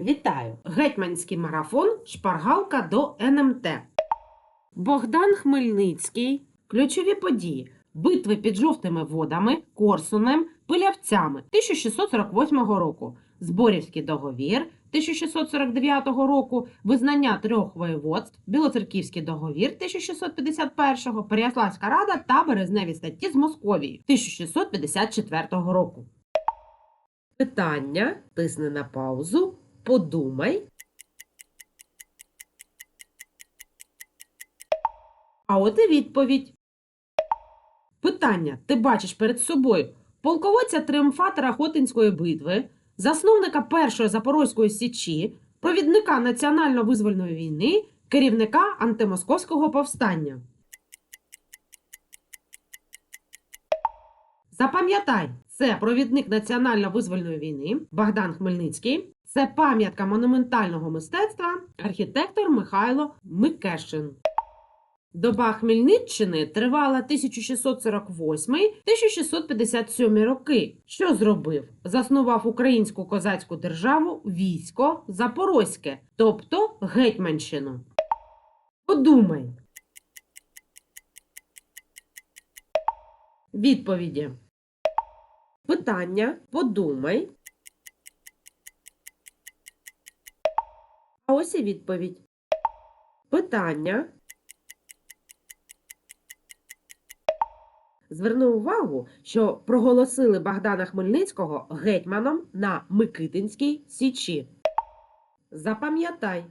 Вітаю! Гетьманський марафон Шпаргалка до НМТ. Богдан Хмельницький. Ключові події. Битви під жовтими водами, Корсунем, Пилявцями 1648 року. Зборівський договір 1649 року, визнання трьох воєводств, Білоцерківський договір 1651, Переяславська рада та березневі статті з Московії 1654 року. Питання тисни на паузу, подумай. А от і відповідь. Питання ти бачиш перед собою полководця тріумфатора Хотинської битви, засновника Першої Запорозької січі, провідника національно-визвольної війни, керівника антимосковського повстання. Запам'ятай, це провідник національно-визвольної війни Богдан Хмельницький. Це пам'ятка монументального мистецтва, архітектор Михайло Микешин. Доба Хмельниччини тривала 1648-1657 роки. Що зробив? Заснував українську козацьку державу військо Запорозьке, тобто Гетьманщину. Подумай. Відповіді. Питання подумай. А ось і відповідь. Питання. Зверни увагу, що проголосили Богдана Хмельницького гетьманом на Микитинській Січі. Запам'ятай.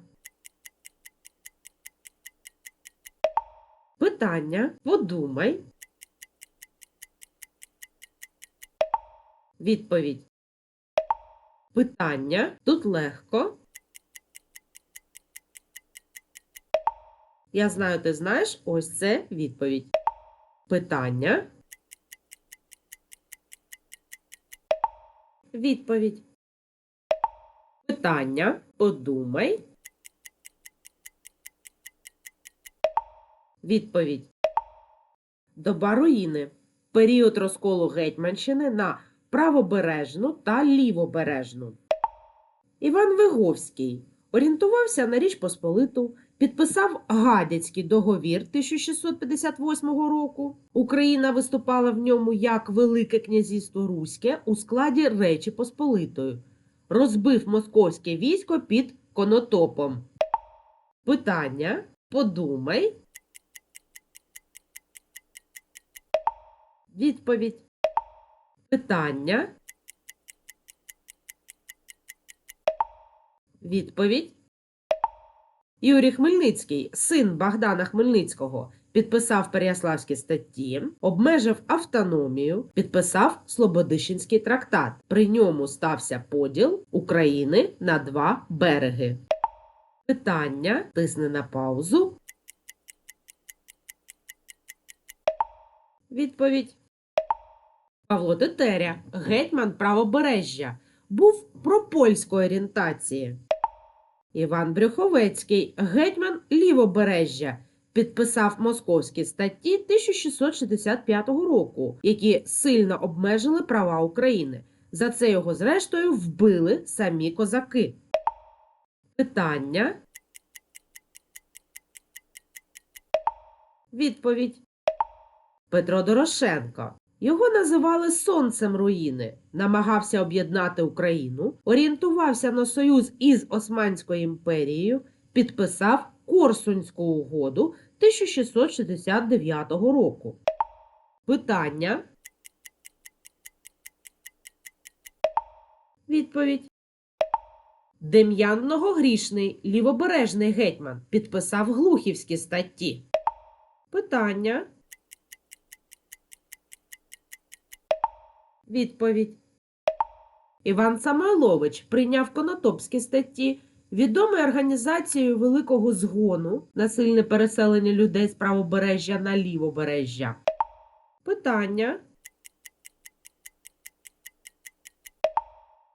Питання подумай. Відповідь. Питання тут легко. Я знаю, ти знаєш, ось це відповідь. Питання. Відповідь. Питання. Подумай. Відповідь. Доба руїни. Період розколу Гетьманщини на правобережну та лівобережну. Іван Виговський орієнтувався на Річ Посполиту, підписав Гадяцький договір 1658 року. Україна виступала в ньому як Велике князівство Руське у складі Речі Посполитої. Розбив московське військо під Конотопом. Питання. Подумай. Відповідь. Питання. Відповідь. Юрій Хмельницький, син Богдана Хмельницького, підписав Переяславські статті, обмежив автономію, підписав Слободищенський трактат. При ньому стався поділ України на два береги. Питання тисни на паузу. Відповідь. Павло Тетеря, гетьман правобережжя, був пропольської орієнтації. Іван Брюховецький, гетьман лівобережжя, підписав московські статті 1665 року, які сильно обмежили права України. За це його, зрештою, вбили самі козаки. Питання. Відповідь. Петро Дорошенко. Його називали сонцем руїни, намагався об'єднати Україну, орієнтувався на союз із Османською імперією, підписав Корсунську угоду 1669 року. Питання. Відповідь. Дем'ян Многогрішний, лівобережний гетьман, підписав глухівські статті. Питання. Відповідь. Іван Самойлович прийняв конотопські статті, відомий організацією Великого згону насильне переселення людей з правобережжя на лівобережжя. Питання.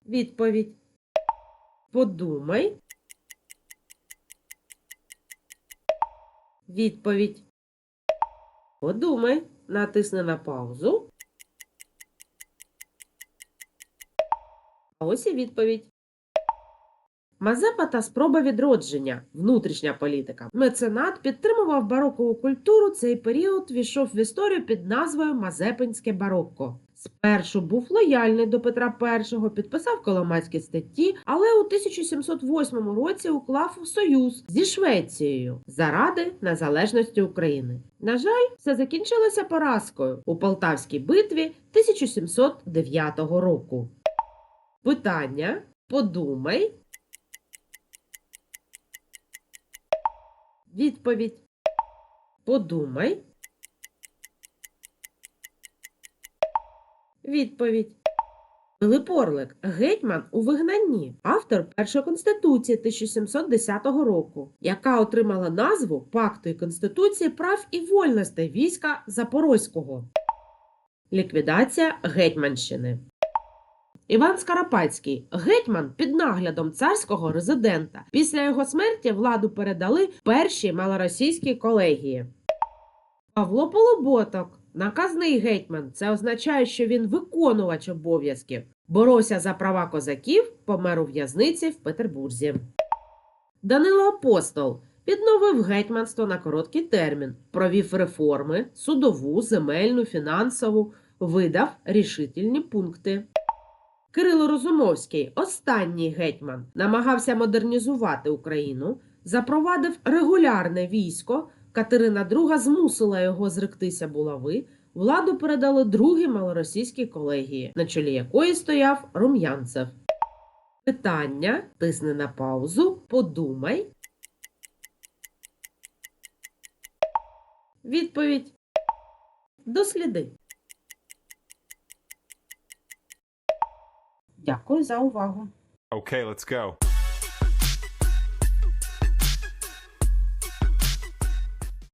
Відповідь. Подумай. Відповідь. Подумай. Натисни на паузу. Ось і відповідь. Мазепа та спроба відродження, внутрішня політика. Меценат підтримував барокову культуру. Цей період війшов в історію під назвою Мазепинське барокко. Спершу був лояльний до Петра І, підписав коломацькі статті, але у 1708 році уклав союз зі Швецією заради незалежності України. На жаль, все закінчилося поразкою у Полтавській битві 1709 року. Питання Подумай. Відповідь. Подумай. Відповідь. Пилип Орлик, гетьман у вигнанні, автор першої конституції 1710 року, яка отримала назву Пакту і Конституції прав і вольностей війська Запорозького. Ліквідація Гетьманщини. Іван Скарапатський, гетьман під наглядом царського резидента. Після його смерті владу передали першій малоросійській колегії. Павло Полуботок, наказний гетьман. Це означає, що він виконувач обов'язків. Боровся за права козаків, помер у в'язниці в Петербурзі. Данило Апостол підновив гетьманство на короткий термін, провів реформи, судову, земельну, фінансову, видав рішительні пункти. Кирило Розумовський, останній гетьман, намагався модернізувати Україну, запровадив регулярне військо. Катерина II змусила його зректися булави. Владу передали другій малоросійській колегії, на чолі якої стояв Рум'янцев. Питання тисни на паузу, подумай. Відповідь. Досліди. Дякую за увагу. Okay, let's go.